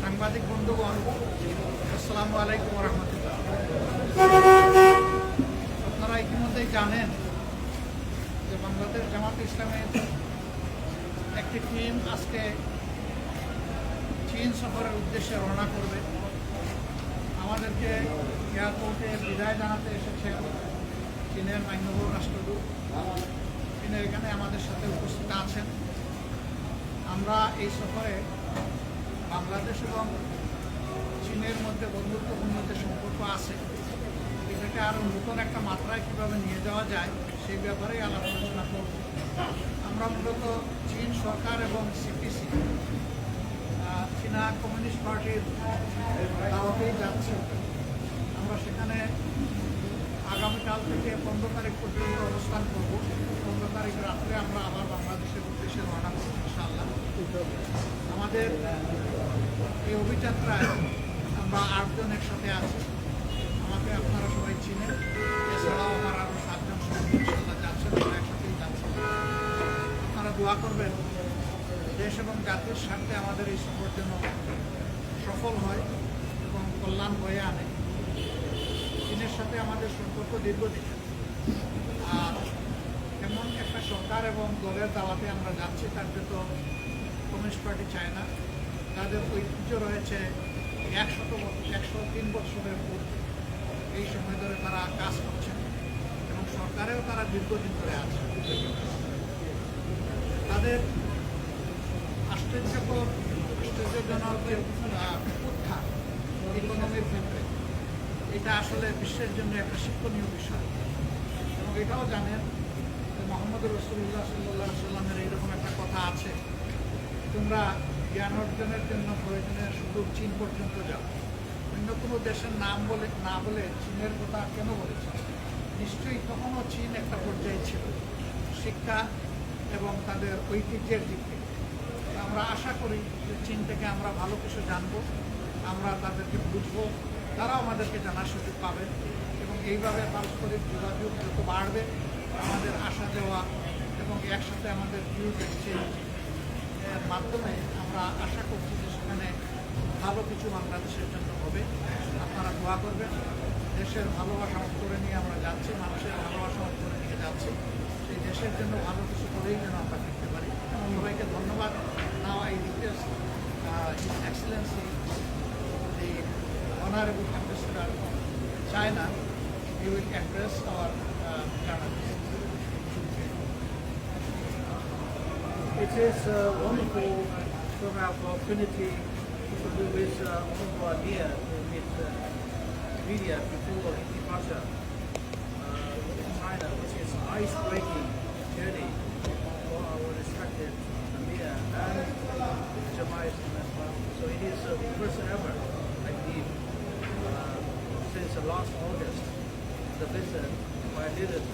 সাংবাদিক বন্ধুগণ, আসসালামু আলাইকুম রহমতুল্লাহ আপনারা ইতিমধ্যেই জানেন যে বাংলাদেশ জামাত ইসলামের একটি টিম আজকে চীন সফরের উদ্দেশ্যে রওনা করবে। আমাদেরকে এয়ারপোর্টে বিদায় জানাতে এসেছে চীনের মান্যবর রাষ্ট্রদূত। তিনি এখানে আমাদের সাথে উপস্থিত আছেন। আমরা এই সফরে বাংলাদেশ এবং চীনের মধ্যে বন্ধুত্বপূর্ণ যে সম্পর্ক আছে, এটাকে আরও নতুন একটা মাত্রায় কীভাবে নিয়ে যাওয়া যায়, সেই ব্যাপারেই আলাপ আলোচনা করব। আমরা মূলত চীন সরকার এবং সিপিসি চীনা কমিউনিস্ট পার্টির দাওয়াতেই যাচ্ছি। আমরা সেখানে আগামীকাল থেকে পনেরো তারিখ পর্যন্ত অবস্থান করব। পনেরো তারিখ রাত্রে আমরা আবার বাংলাদেশের উদ্দেশ্যে রওনা করব, ইনশাআল্লাহ। আমাদের এই অভিযাত্রায় আমরা আটজন একসাথে আছি। আমাকে আপনারা সবাই চিনেন। এছাড়াও আমার আরও সাতজন সঙ্গে ইনশাল্লাহ যাচ্ছেন আমরা একসাথেই যাচ্ছি আপনারা দোয়া করবেন দেশ এবং জাতির স্বার্থে আমাদের এই সফর যেন সফল হয় এবং কল্যাণ বয়ে আনে। চীনের সাথে আমাদের সম্পর্ক দীর্ঘদিন। আর এমন একটা সরকার এবং দলের দাওয়াতে আমরা যাচ্ছি, তার যত কমিউনিস্ট পার্টি চায় না। তাদের ঐতিহ্য রয়েছে একশত একশো তিন বছরের পূর্বে এই সময় ধরে তারা কাজ করছেন এবং সরকারেও তারা দীর্ঘদিন ধরে আছে। তাদের আশ্চর্যকর আশ্চর্যজনক উত্থান ইকোনমির ক্ষেত্রে এটা আসলে বিশ্বের জন্য একটা শিক্ষণীয় বিষয় এবং এটাও জানেন মোহাম্মদ রসুল্লাহ সাল্লাহ সাল্লামের এইরকম একটা কথা আছে তোমরা জ্ঞান অর্জনের জন্য প্রয়োজনে শুধু চীন পর্যন্ত যাও অন্য কোনো দেশের নাম বলে না বলে চীনের কথা কেন বলেছে নিশ্চয়ই তখনও চীন একটা পর্যায়ে ছিল শিক্ষা এবং তাদের ঐতিহ্যের দিক থেকে আমরা আশা করি যে চীন থেকে আমরা ভালো কিছু জানব, আমরা তাদেরকে বুঝব, তারাও আমাদেরকে জানার সুযোগ পাবে এবং এইভাবে পারস্পরিক যোগাযোগ যত বাড়বে, আমাদের আসা যাওয়া এবং একসাথে আমাদের এক্সচেঞ্জ এর মাধ্যমে আমরা আশা করছি যে সেখানে ভালো কিছু বাংলাদেশের জন্য হবে। আপনারা দোয়া করবেন, দেশের ভালোবাসা অন্তরে নিয়ে আমরা যাচ্ছি, মানুষের ভালোবাসা অন্তরে নিয়ে যাচ্ছি। সেই দেশের জন্য ভালো কিছু করেই যেন আমরা ফিরতে পারি। সবাইকে ধন্যবাদ now I request his excellency the honorable ambassador of China, he will address our uh, journalists. It is uh, wonderful to have opportunity to do with uh, Honorable Amir to meet uh, media before his departure uh, in China, which is ice-breaking journey The visit by leaders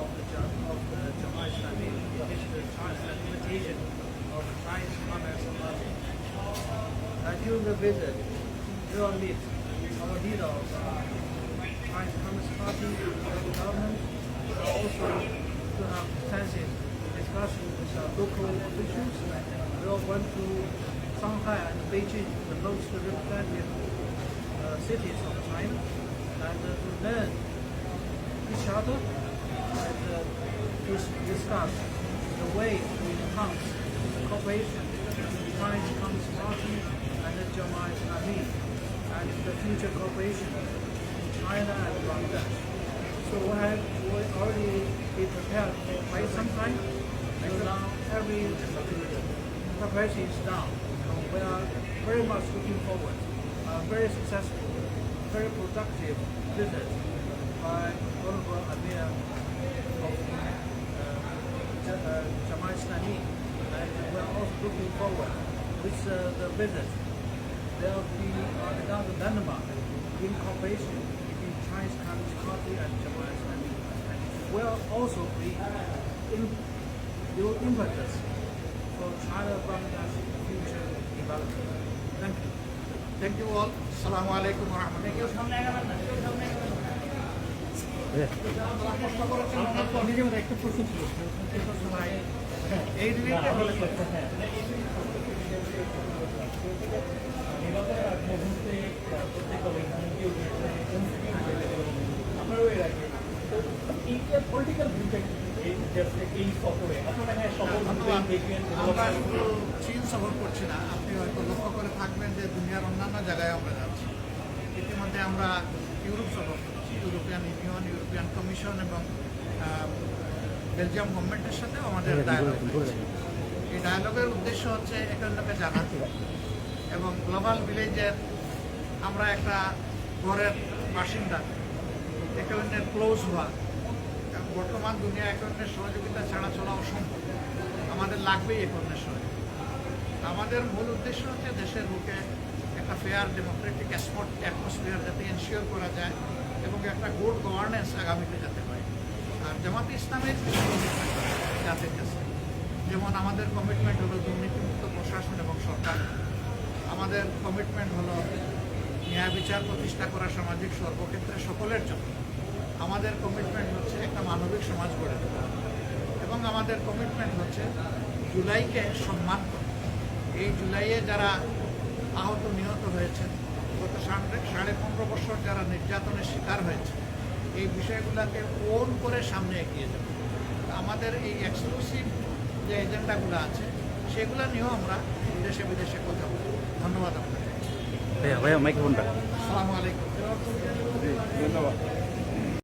of the of the Jamaat Islami an of Chinese Communist Party. And during the visit, we will meet our leader of uh, Chinese Communist Party the government, but also to have extensive discussion with our local officials. We all went to Shanghai and Beijing, the most representative uh, cities of China, and uh, each other and uh, to discuss the way to enhance the cooperation between Chinese Communist Party and the Jamaat Islami and the future cooperation in China and Bangladesh. So we have we already been prepared for quite some time. So now every preparation is done. We are very much looking forward. A very successful, very productive visit by Qurba Amir of Jamaat Islami. And we are also looking forward with uh, the visit. There will be uh, the Gulf in cooperation between Chinese Communist Party and Jamaat Islami. And will also be in new impetus for China Bangladesh future development. Thank you. Thank you all. Assalamu alaikum wa rahmatullah. দেখবেন আমরা শুধু চীন সফর করছি না আপনি হয়তো লক্ষ্য করে থাকবেন যে দুনিয়ার অন্যান্য জায়গায় আমরা যাচ্ছি ইতিমধ্যে আমরা Europe European union European commission এবং বেলজিয়াম গভর্নমেন্টের সাথে আমাদের ডায়ালগ হয়েছে। এই ডায়ালগের উদ্দেশ্য হচ্ছে এখানটাকে জানাতে এবং গ্লোবাল ভিলেজের আমরা একটা ঘরের বাসিন্দা একে অন্যের ক্লোজ হওয়া। বর্তমান দুনিয়া একে অন্যের সহযোগিতা ছাড়া চলা অসম্ভব আমাদের লাগবেই একে অন্যের সহযোগিতা। আমাদের মূল উদ্দেশ্য হচ্ছে দেশের ফেয়ার ডেমোক্রেটিক অ্যাটমসফিয়ার যাতে এনশিওর করা যায় এবং একটা গুড গভর্নেন্স আগামীতে যাতে হয়। আর জামাত ইসলামের জাতির কাছে, যেমন আমাদের কমিটমেন্ট হলো দুর্নীতিমুক্ত প্রশাসন এবং সরকার। আমাদের কমিটমেন্ট হলো ন্যায় বিচার প্রতিষ্ঠা করা সামাজিক সর্বক্ষেত্রে সকলের জন্য। আমাদের কমিটমেন্ট হচ্ছে একটা মানবিক সমাজ গড়ে তোলা। এবং আমাদের কমিটমেন্ট হচ্ছে জুলাইকে সম্মান করা। এই জুলাইয়ে যারা আহত নিহত হয়েছে গত সাড়ে সাড়ে পনেরো বছর যারা নির্যাতনের শিকার হয়েছে এই বিষয়গুলোকে ওন করে সামনে এগিয়ে যাবে? আমাদের এই এক্সক্লুসিভ যে এজেন্ডাগুলো আছে সেগুলো নিয়েও আমরা দেশে বিদেশে কথা বলব। ধন্যবাদ আপনাকে। ভাইয়া ভাইয়া মাইক্রোফোনটা আসসালামু আলাইকুম। ধন্যবাদ।